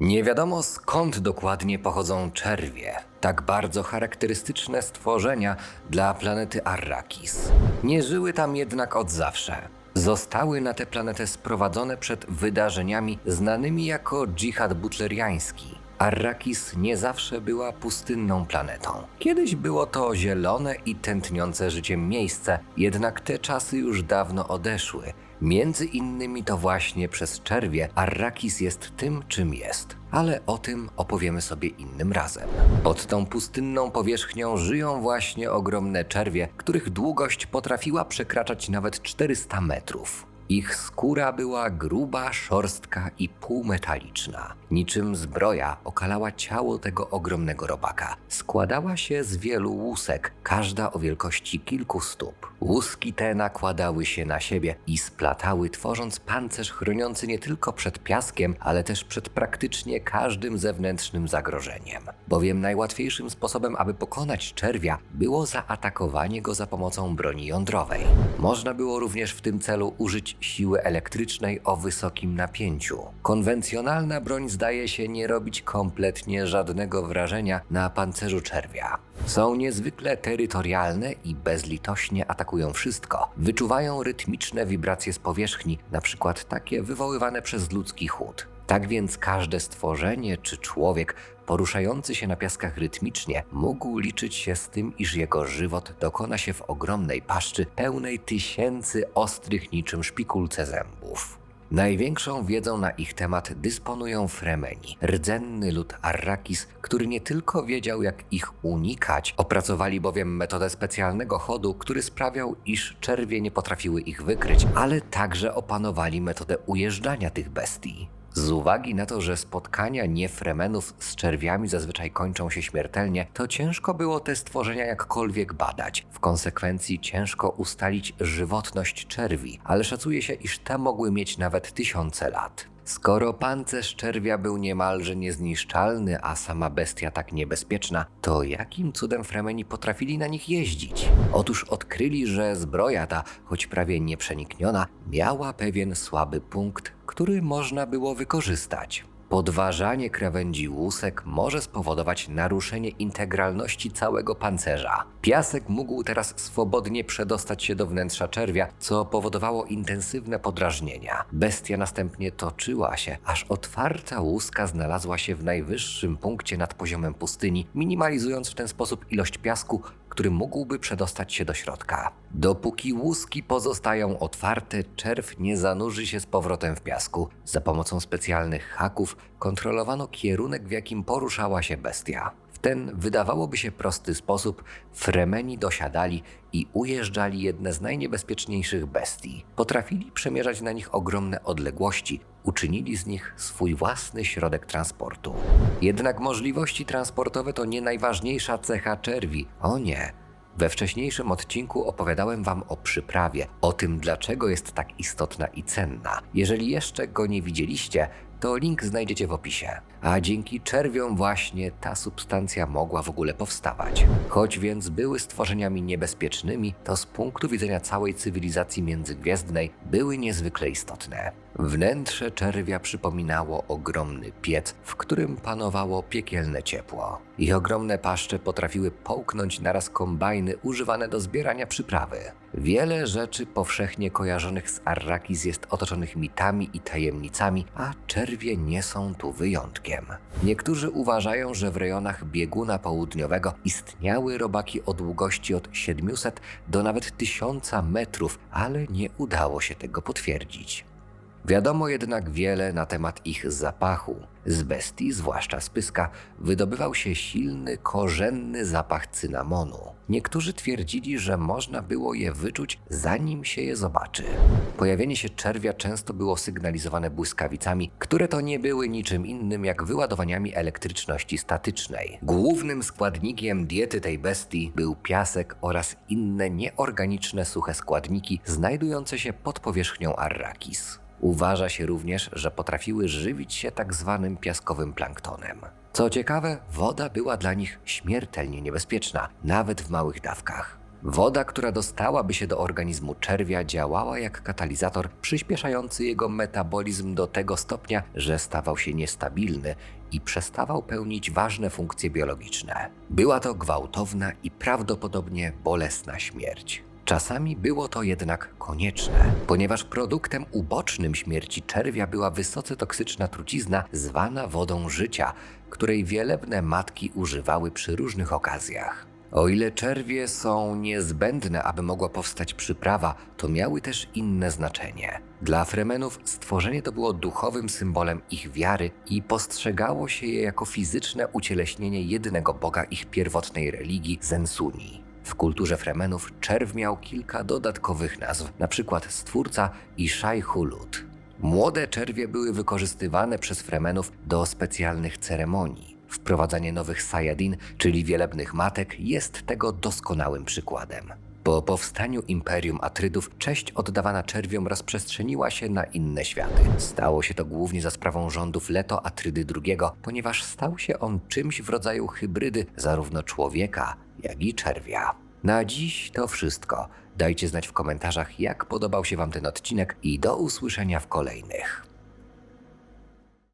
Nie wiadomo skąd dokładnie pochodzą czerwie, tak bardzo charakterystyczne stworzenia dla planety Arrakis. Nie żyły tam jednak od zawsze. Zostały na tę planetę sprowadzone przed wydarzeniami znanymi jako dżihad butleriański. Arrakis nie zawsze była pustynną planetą. Kiedyś było to zielone i tętniące życiem miejsce, jednak te czasy już dawno odeszły. Między innymi to właśnie przez czerwie Arrakis jest tym, czym jest. Ale o tym opowiemy sobie innym razem. Pod tą pustynną powierzchnią żyją właśnie ogromne czerwie, których długość potrafiła przekraczać nawet 400 metrów. Ich skóra była gruba, szorstka i półmetaliczna. Niczym zbroja okalała ciało tego ogromnego robaka. Składała się z wielu łusek, każda o wielkości kilku stóp. Łuski te nakładały się na siebie i splatały, tworząc pancerz chroniący nie tylko przed piaskiem, ale też przed praktycznie każdym zewnętrznym zagrożeniem. Bowiem najłatwiejszym sposobem, aby pokonać czerwia, było zaatakowanie go za pomocą broni jądrowej. Można było również w tym celu użyć siły elektrycznej o wysokim napięciu. Konwencjonalna broń zdaje się nie robić kompletnie żadnego wrażenia na pancerzu czerwia. Są niezwykle terytorialne i bezlitośnie atakują wszystko. Wyczuwają rytmiczne wibracje z powierzchni, na przykład takie wywoływane przez ludzki chód. Tak więc każde stworzenie czy człowiek poruszający się na piaskach rytmicznie mógł liczyć się z tym, iż jego żywot dokona się w ogromnej paszczy pełnej tysięcy ostrych niczym szpikulce zębów. Największą wiedzą na ich temat dysponują Fremeni, rdzenny lud Arrakis, który nie tylko wiedział jak ich unikać, opracowali bowiem metodę specjalnego chodu, który sprawiał, iż czerwie nie potrafiły ich wykryć, ale także opanowali metodę ujeżdżania tych bestii. Z uwagi na to, że spotkania niefremenów z czerwiami zazwyczaj kończą się śmiertelnie, to ciężko było te stworzenia jakkolwiek badać. W konsekwencji ciężko ustalić żywotność czerwi, ale szacuje się, iż te mogły mieć nawet tysiące lat. Skoro pancerz czerwia był niemalże niezniszczalny, a sama bestia tak niebezpieczna, to jakim cudem Fremeni potrafili na nich jeździć? Otóż odkryli, że zbroja ta, choć prawie nieprzenikniona, miała pewien słaby punkt, który można było wykorzystać. Podważanie krawędzi łusek może spowodować naruszenie integralności całego pancerza. Piasek mógł teraz swobodnie przedostać się do wnętrza czerwia, co powodowało intensywne podrażnienia. Bestia następnie toczyła się, aż otwarta łuska znalazła się w najwyższym punkcie nad poziomem pustyni, minimalizując w ten sposób ilość piasku, który mógłby przedostać się do środka. Dopóki łuski pozostają otwarte, czerw nie zanurzy się z powrotem w piasku. Za pomocą specjalnych haków kontrolowano kierunek, w jakim poruszała się bestia. W ten, wydawałoby się prosty sposób, Fremeni dosiadali i ujeżdżali jedne z najniebezpieczniejszych bestii. Potrafili przemierzać na nich ogromne odległości, uczynili z nich swój własny środek transportu. Jednak możliwości transportowe to nie najważniejsza cecha czerwi. O nie. We wcześniejszym odcinku opowiadałem Wam o przyprawie, o tym dlaczego jest tak istotna i cenna. Jeżeli jeszcze go nie widzieliście, to link znajdziecie w opisie. A dzięki czerwiom właśnie ta substancja mogła w ogóle powstawać. Choć więc były stworzeniami niebezpiecznymi, to z punktu widzenia całej cywilizacji międzygwiezdnej były niezwykle istotne. Wnętrze czerwia przypominało ogromny piec, w którym panowało piekielne ciepło. Ich ogromne paszcze potrafiły połknąć naraz kombajny używane do zbierania przyprawy. Wiele rzeczy powszechnie kojarzonych z Arrakis jest otoczonych mitami i tajemnicami, a czerwie nie są tu wyjątkiem. Niektórzy uważają, że w rejonach bieguna południowego istniały robaki o długości od 700 do nawet 1000 metrów, ale nie udało się tego potwierdzić. Wiadomo jednak wiele na temat ich zapachu. Z bestii, zwłaszcza z pyska, wydobywał się silny, korzenny zapach cynamonu. Niektórzy twierdzili, że można było je wyczuć, zanim się je zobaczy. Pojawienie się czerwia często było sygnalizowane błyskawicami, które to nie były niczym innym jak wyładowaniami elektryczności statycznej. Głównym składnikiem diety tej bestii był piasek oraz inne nieorganiczne suche składniki znajdujące się pod powierzchnią Arrakis. Uważa się również, że potrafiły żywić się tak zwanym piaskowym planktonem. Co ciekawe, woda była dla nich śmiertelnie niebezpieczna, nawet w małych dawkach. Woda, która dostałaby się do organizmu czerwia, działała jak katalizator przyspieszający jego metabolizm do tego stopnia, że stawał się niestabilny i przestawał pełnić ważne funkcje biologiczne. Była to gwałtowna i prawdopodobnie bolesna śmierć. Czasami było to jednak konieczne, ponieważ produktem ubocznym śmierci czerwia była wysoce toksyczna trucizna zwana wodą życia, której wielebne matki używały przy różnych okazjach. O ile czerwie są niezbędne, aby mogła powstać przyprawa, to miały też inne znaczenie. Dla Fremenów stworzenie to było duchowym symbolem ich wiary i postrzegało się je jako fizyczne ucieleśnienie jedynego boga ich pierwotnej religii Zensuni. W kulturze Fremenów czerw miał kilka dodatkowych nazw, np. stwórca i Shai-Hulud. Młode czerwie były wykorzystywane przez Fremenów do specjalnych ceremonii. Wprowadzanie nowych sajadin, czyli wielebnych matek, jest tego doskonałym przykładem. Po powstaniu Imperium Atrydów cześć oddawana czerwiom rozprzestrzeniła się na inne światy. Stało się to głównie za sprawą rządów Leto Atrydy II, ponieważ stał się on czymś w rodzaju hybrydy zarówno człowieka, jak i czerwia. Na dziś to wszystko. Dajcie znać w komentarzach, jak podobał się Wam ten odcinek i do usłyszenia w kolejnych.